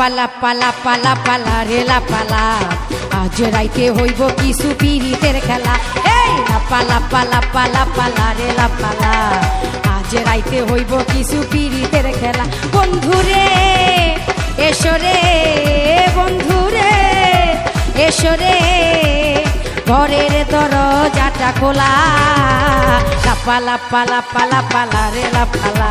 পালা পালা পালা পালা রেলা পালা। আজ রাইতে হইব কিছু পিরিতের খেলা। এই পালা পালা পালা পালা রেলা পালা। আজ রাইতে হইব কিছু পিরিতের খেলা। বন্ধুরে এসরে বন্ধুরে এসরে ঘরের দরজাটা খোলা। লাপালা পালা পালা পালা রেলা পালা।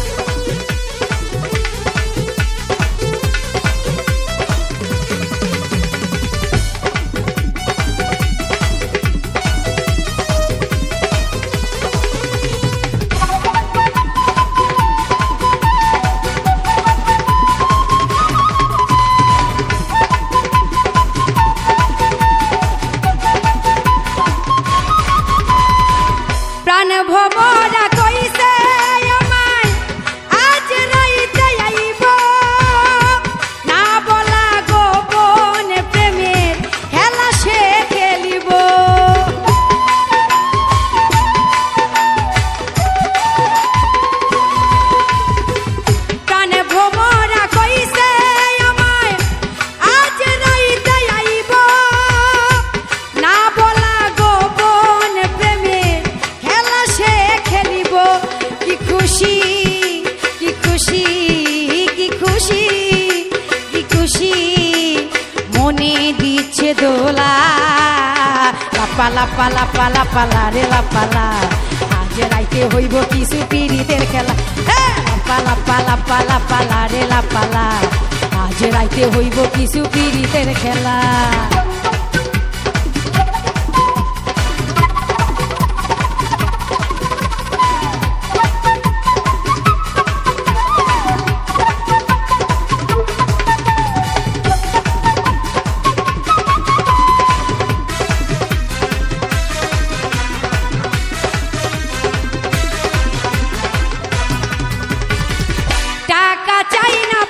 দিচ্ছে দোলা। লাপালা পালা পালা পালা রে লাপালা আজ রাইতে হইব কিছু পিড়িতের খেলা। পালা পালা পালা লাপা লাপা, লা রে লাপালা আজ রাইতে হইব কিছু পিড়িতের খেলা। টাকা চাই না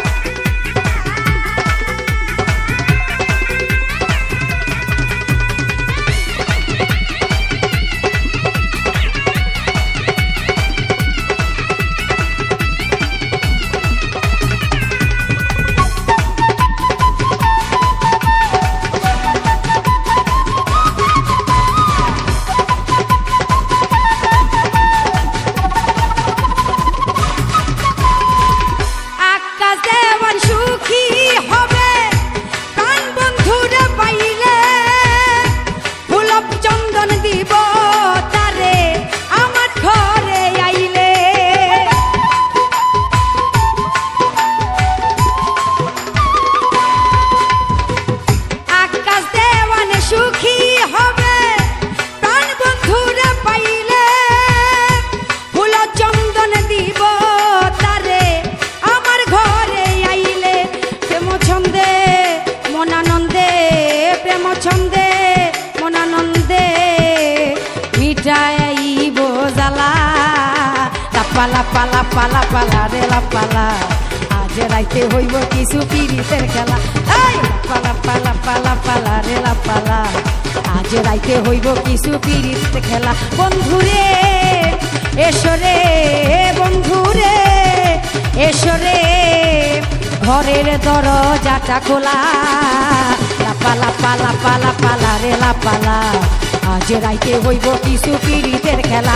লাপা লাপা লাপা লাপা লা রে লাপালা আজ রাইতে হইব কিছু পিরিতের খেলা। এই! লাপা লাপা লাপা লাপা লা রে লাপালা আজ রাইতে হইব কিছু পিরিত খেলা। বন্ধুরে এসরে বন্ধুরে এসরে ঘরের দরজাটা খোলা। লাপা লাপা লাপা লাপা লা রে লাপালা আজ রাইতে হইব কিছু পিরিতের খেলা।